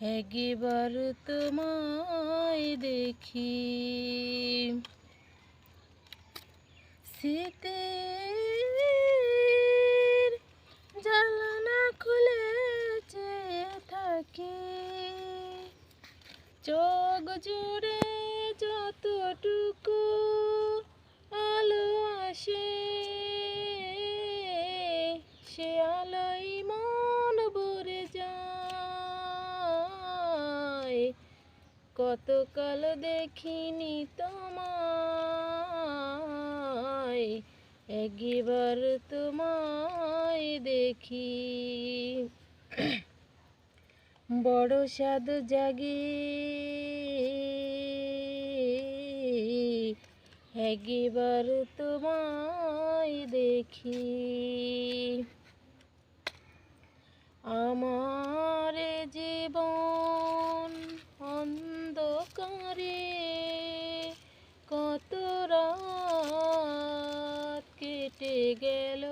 একবার তোমায় দেখি। শীতের জানালা খুলেছে থাকি। চোখ জুড়ে যতটুকু আলো আসে কতকাল দেখিনি তোমায় একবার তোমায় দেখি। বড় স্বাদ জাগে একবার তোমায় দেখি। আমার কেটে গেল।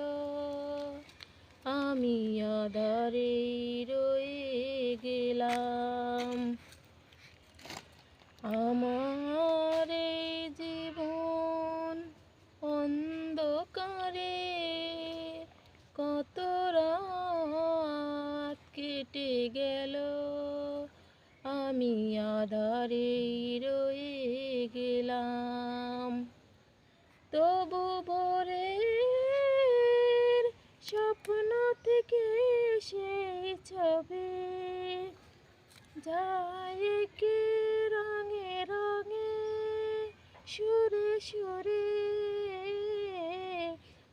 আমি আধারে রয়ে গেলাম। আমার জীবন অন্ধকারে কত রাত কেটে গেল। আমি আধারে রয়ে গেলাম। তবু ভোরের যায় কি রঙে রঙে, সুরে সুরে।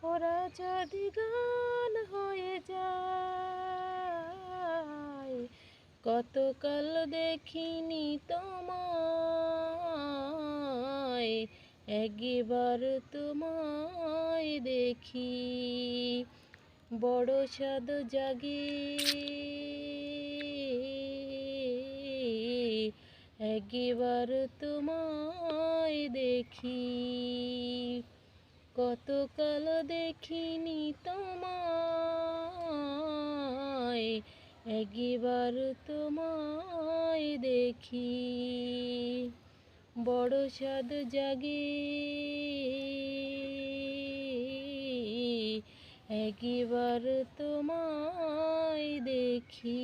ওরা যদি গান হয়ে যায়, কতকাল দেখিনি তোমায়, একবার তোমায় দেখি। বড় স্বাদ জাগে একবার তোমায় দেখি কতকাল দেখিনি তোমায় একবার তোমায় দেখি বড় স্বাদ জাগে একবার তোমায় দেখি